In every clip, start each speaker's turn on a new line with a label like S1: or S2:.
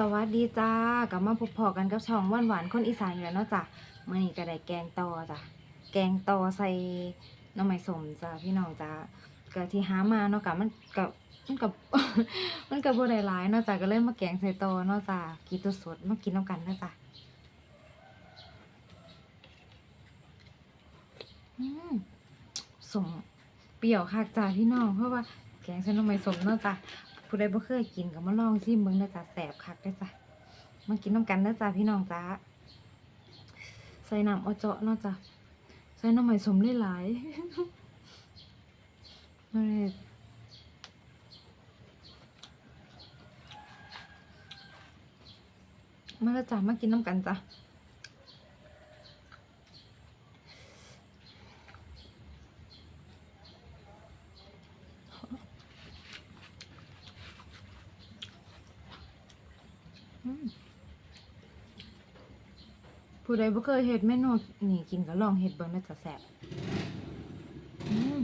S1: สวัสดีจ้ากลับมาพบพอกันกับช่องหวานหวานคนอีสานอยู่แล้วเนาะจ้ะมื่อนี้ก็ได้แกงตอจ้ะแกงตอใส่หน้ำไม้สมจ้ะพี่น้องจ้ะก็ที่หามาเนาะกะมันกับมันกับมันกับบ่ได้หลายเนาะจ้ะก็เลยมาแกงใส่ตอเนาะจ้ะกินตัวสดมากินน้ำกันเนาะจ้ะสมเปรี้ยวคักจ้ะพี่น้องเพราะว่าแกงใส่หน้ำไม้สมเนาะจ้ะ ผู้ใดบ่เคยกินก็มาลองชิมเบิ่งเด้อจ้ะแสบคักเด้จ้ะมากินน้ำกันเด้อจ้ะพี่น้องจ้าใส่น้ำอเจาะเนาะจ้ะใส่น้ำใหม่สมหลายๆมาเลยมาแล้วจ้ะมากินน้ำกันจ้ะ ผู้ใดบ่เคยเฮ็ดเมนูนี่กินก็ลองเฮ็ดเบิ่งเด้อจ้ะแซ่บอืม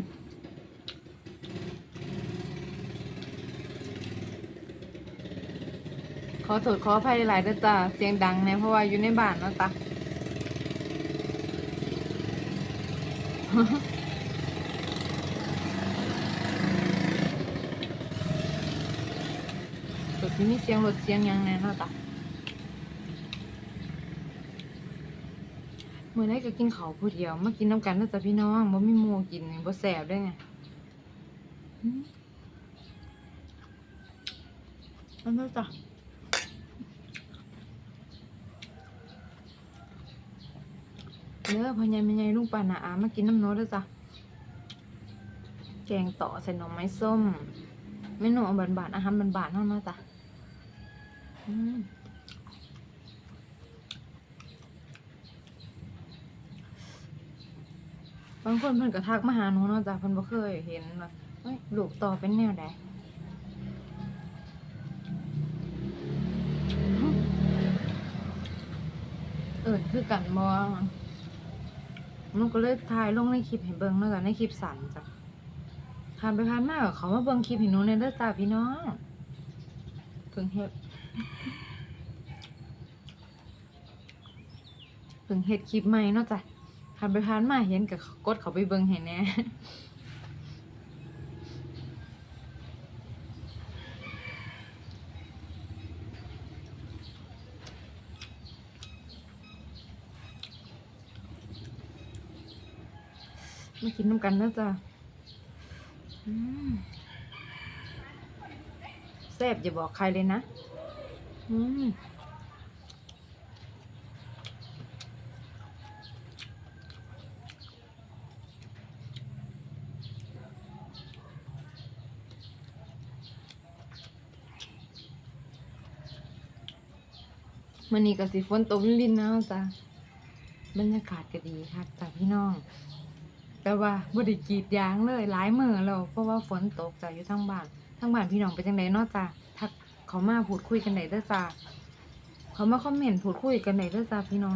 S1: ขอโทษขออภัยหลายๆด้อจ้ะเสียงดังแน่เพราะว่าอยู่ในบ้านเนาะจ้ะรถที่มีเสียงรถเสียงยังแน่เนาะจ้ะ มื้อนี้ก็กินข้าวผู้เดียวมากินน้ำกันเด้อจ้ะพี่น้องบ่มีหมู่กินนี่บ่แซ่บได้ไงอืมอันนั้นจ้ะเด้อพ่อใหญ่แม่ใหญ่ลุงป้าน้าอามากินน้ำโน้ตเด้อจ้ะแกงต่อใส่หน่อไม้ส้มเมนูเอาบานๆอาหารบานๆเท่านั้นจ้ะอืม บางคนเพิ่นก็ทักมาหาหนูเนาะจ้ะเพิ่นบ่เคยเห็นว่าเอ้ยลูกต่อเป็นแนวใดเอิ้นคือกันบ่หนูก็เลยถ่ายลงในคลิปให้เบิ่งเนาะจ้ะในคลิปสั้นจ้ะผ่านไปผ่านมาก็เขามาเบิ่งคลิปให้หนูในเด้อจ้ะพี่น้องเพิ่งเฮ็ดเพิ่งเฮ็ดคลิปใหม่เนาะจ้ะ ผ่านไปผ่านมาเห็นก็กดเขาไปเบิ่งให้แหน่มากินน้ำกันนะจ้ะแซ่บอย่าบอกใครเลยนะ อืม มันนี้ก็สิฝนตกลินนะจ้ะบรรยากาศก็ดีค่ะจ้ะพี่น้อง แต่ว่าบ่ได้กรีดยางเลยหลายมือแล้วเพราะว่าฝนตกจ้ะอยู่ทั้งบ้านทั้งบ้านพี่น้องเป็นจังไดเนาะจ้ะทักเขามาพูดคุยกันได้เด้อจ้ะเขามาคอมเมนต์พูดคุยกันได้เด้อจ้ะพี่น้อง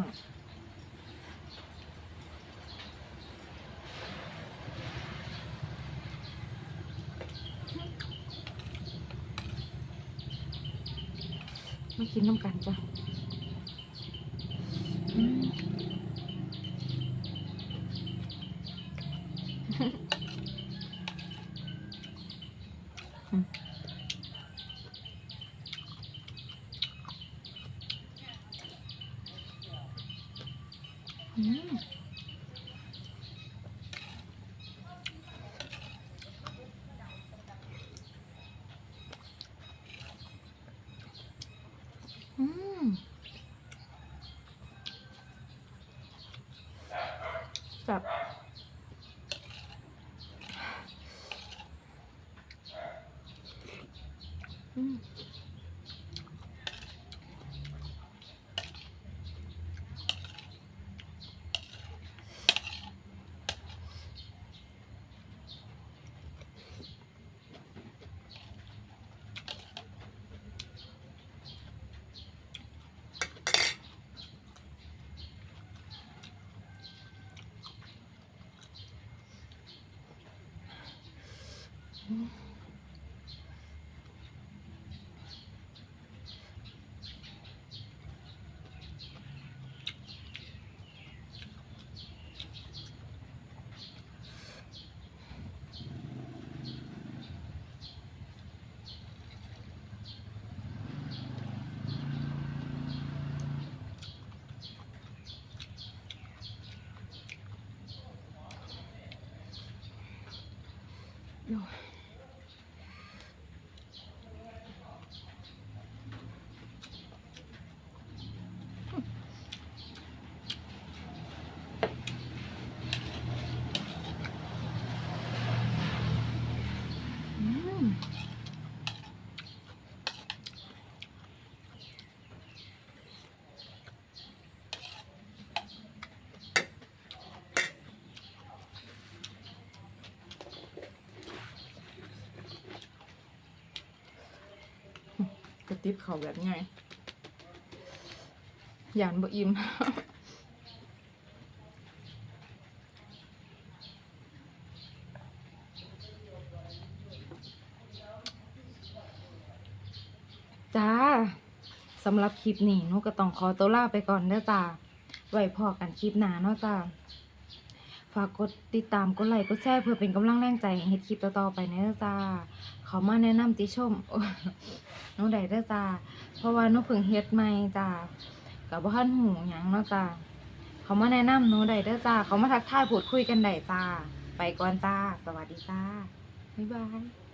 S1: มากินน้ำกันจ้ะ อื 음. 음. โอ้ย ติบเขาแบบไงหยานบ่อิ่มจ้าสำหรับคลิปนี้นูก็ต้องขอตัวลาไปก่อนเด้อจ้า ไว้พอกันคลิปหน้าเนาะจ้า ฝากกดติดตามกดไลค์กดแชร์เพื่อเป็นกำลังแรงใจให้เฮ็ดคลิปต่อๆไปเด้อจ้าเขามาแนะนำติชมน้องได้เด้อจ้าเพราะว่าหนูเพิ่งเฮ็ดใหม่จ้ากับบ่ทันหูหยังเนาะจ้าเขามาแนะนำหนูได้เด้อจ้าเขามาทักทายพูดคุยกันได้จ้าไปก่อนจ้า สวัสดีจ้าบ๊ายบาย